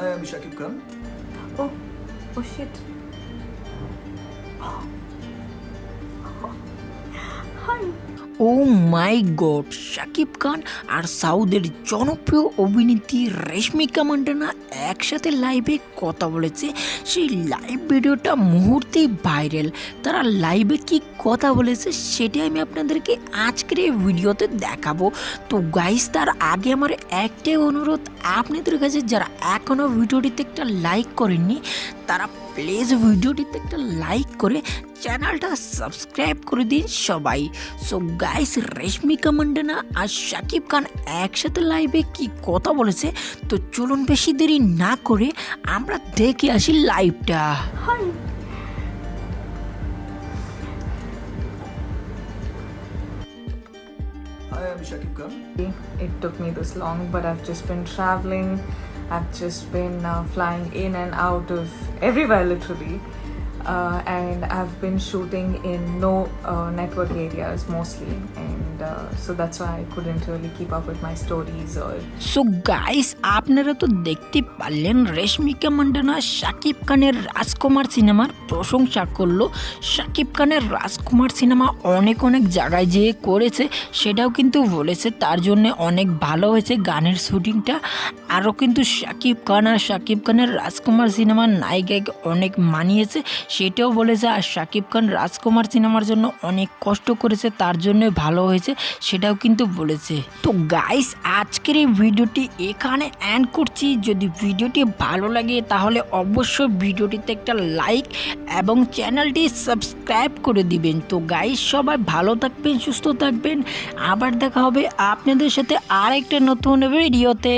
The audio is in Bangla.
هيا مش هجيب كام؟ أوه أوه شيت ও মাই গড শাকিব খান আর সাউদের জনপ্রিয় অভিনেত্রী রেশমিকা মান্ডানা একসাথে লাইভে কথা বলেছে। সেই লাইভ ভিডিওটা মুহূর্তেই ভাইরাল তারা লাইভে কি কথা বলেছে সেটা আমি আপনাদেরকে আজকের এই ভিডিওতে দেখাবো। তো গাইস তার আগে আমার একটাই অনুরোধ, আপনাদের কাছে যারা এখনও ভিডিওটিতে একটা লাইক করেননি, তারা প্লিজ ভিডিওটিতে একটা লাইক করে চ্যানেলটা সাবস্ক্রাইব করে দিন সবাই সো গাইস রেশমিকা মান্ডানা আর শাকিব খান একসাথে লাইভে কি কথা বলেছে তো চলুন বেশি দেরি না করে আমরা দেখে আসি লাইভটা Hi. Hi, I'm Shakib Khan. It took me this long, but I've just been traveling. I've just been uh, flying in and out of everywhere, literally. Uh, and I've been shooting in no uh, network areas mostly, and uh, so that's why I couldn't really keep up with my stories or so guys আপনারা তো দেখতে পারলেন রেশমিকা মান্ডানা শাকিব খানের রাজকুমার সিনেমার প্রশংসা করল শাকিব খানের রাজকুমার সিনেমা অনেক অনেক জায়গায় যেয়ে করেছে সেটাও কিন্তু বলেছে তার জন্য অনেক ভালো হয়েছে গানের শুটিংটা আরও কিন্তু শাকিব খান আর শাকিব খানের রাজকুমার সিনেমার নায়িকাকে অনেক মানিয়েছে সেটাও বলেছে আর শাকিব খান রাজকুমার সিনেমার জন্য অনেক কষ্ট করেছে, তার জন্য ভালো হয়েছে। সেটাও কিন্তু বলেছে। তো গাইস আজকের এই ভিডিওটি এখানে অ্যান্ড করছি। যদি ভিডিওটি ভালো লাগে, তাহলে অবশ্যই ভিডিওটিতে একটা লাইক এবং চ্যানেলটি সাবস্ক্রাইব করে দিবেন। তো গাইস সবাই ভালো থাকবেন, সুস্থ থাকবেন। আবার দেখা হবে আপনাদের সাথে আর একটা নতুন ভিডিওতে।